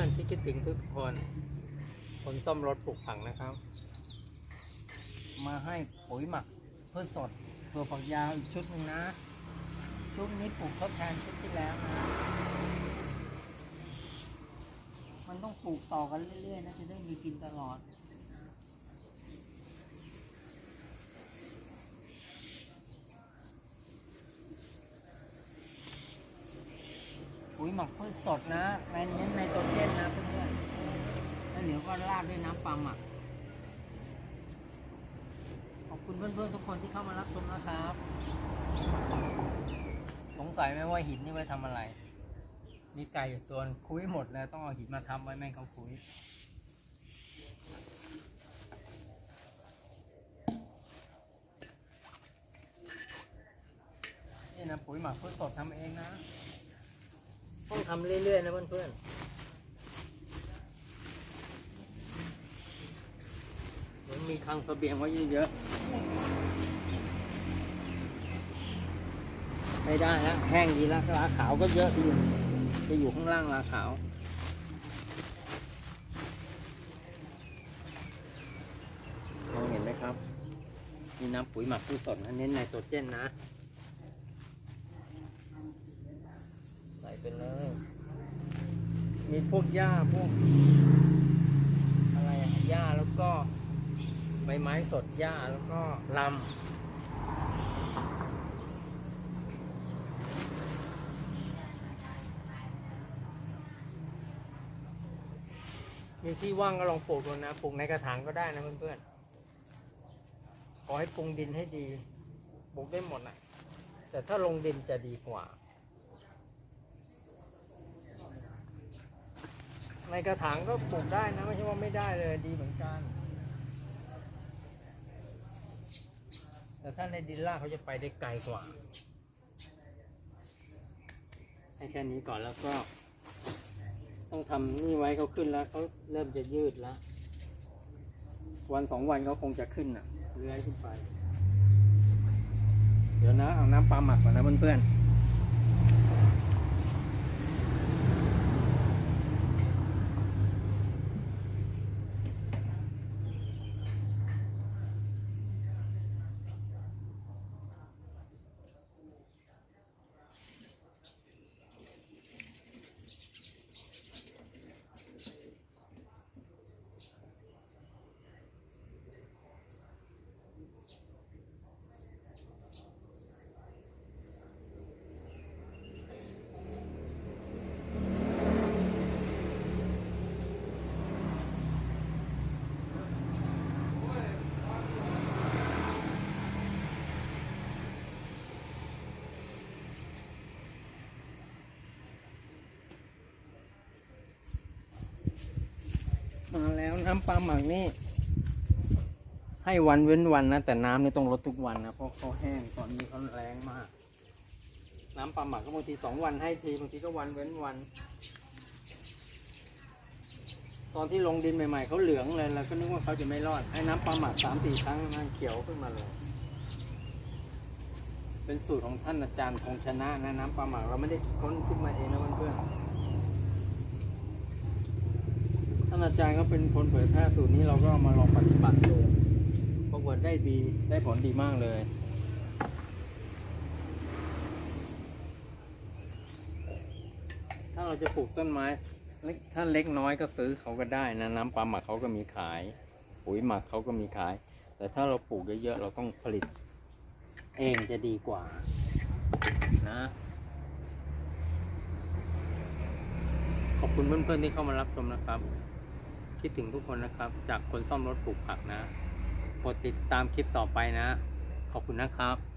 ื่อนๆที่คิดถึงทุกคน คนซ่อมรถปลูกผังนะครับ มาให้ปุ๋ยหมักเพื่อสดตัวฝักยาวอีกชุดหนึ่งนะชุดนี้ปลูกทดแทนชุดที่แล้วนะ มันต้องปลูกต่อกันเรื่อยๆนะจะได้มีกินตลอด ปุ๋ยหมักพืชสดนะในเน้นในตัวเจนนะเพื่อนๆแล้วเดี๋ยวก็ราดด้วยน้ำปลาหมักขอบคุณเพื่อนๆทุกคนที่เข้ามารับชมนะครับ สงสัยไหมว่าหินนี่ไว้ทำอะไร มีไก่อยู่ตัวนคุ้ยหมดแล้วต้องเอาหินมาทำไว้แม่งเขาคุ้ยนี่นะปุ๋ยหมักพืชสดทำเองนะ ต้องทำเรื่อยๆนะเพื่อนๆเดี๋ยวมีคลังเสบียงไว้เยอะๆไม่ได้แล้วแห้งดีแล้วลาขาวก็เยอะดีจะอยู่ข้างล่างลาขาวมองเห็นไหมครับนี่น้ำปุ๋ยหมักพืชสดนะเน้นไนโตรเจนนะ ใส่ ไปเลย มีพวกหญ้าพวก อะไรอะหญ้าแล้วก็ใบไม้สดหญ้าแล้วก็ลำมีที่ว่างก็ลองปลูกดูนะ ปลูกในกระถางก็ได้นะเพื่อนๆ ขอให้ปรุงดินให้ดี ปลูกได้หมดนะแต่ถ้าลงดินจะดีกว่า ในกระถางก็ปลูกได้นะไม่ใช่ว่าไม่ได้เลยดีเหมือนกัน แต่ถ้าในดินล่างเขาจะไปได้ไกลกว่า ให้แค่นี้ก่อนแล้วก็ ต้องทำนี่ไว้เขาขึ้นแล้วเขาเริ่มจะยืดแล้ว วันสองวันเขาคงจะขึ้นอะเลื้อยขึ้นไป เดี๋ยวนะเอาน้ำปลาหมักก่อนนะเพื่อนๆ มาแล้วน้ำปลาหมักนี่ ให้วันเว้นวันนะ แต่น้ำนี่ต้องลดทุกวันนะเพราะเขาแห้งตอนนี้เขาแรงมาก น้ำปลาหมักก็บางทีสองวันให้ทีบางทีก็วันเว้นวัน ตอนที่ลงดินใหม่ๆเขาเหลืองเลยเราก็นึกว่าเขาจะไม่รอดให้น้ำปลาหมักสามสี่ครั้งนั่นเขียวขึ้นมาเลย เป็นสูตรของท่านอาจารย์คงชนะนะน้ำปลาหมักเราไม่ได้ค้นขึ้นมาเองนะเพื่อนๆ ท่านอาจารย์ก็เป็นคนเผยแพร่สูตรนี้เราก็มาลองปฏิบัติดูปรากฏได้ดีได้ผลดีมากเลย ถ้าเราจะปลูกต้นไม้เล็กถ้าเล็กน้อยก็ซื้อเขาก็ได้นะน้ำปลาหมักเขาก็มีขาย ปุ๋ยหมักเขาก็มีขาย แต่ถ้าเราปลูกเยอะๆเราต้องผลิต เองจะดีกว่า นะขอบคุณเพื่อนๆที่เข้ามารับชมนะครับ คิดถึงทุกคนนะครับ จากคนซ่อมรถปลูกผักนะกดติดตามคลิปต่อไปนะ ขอบคุณนะครับ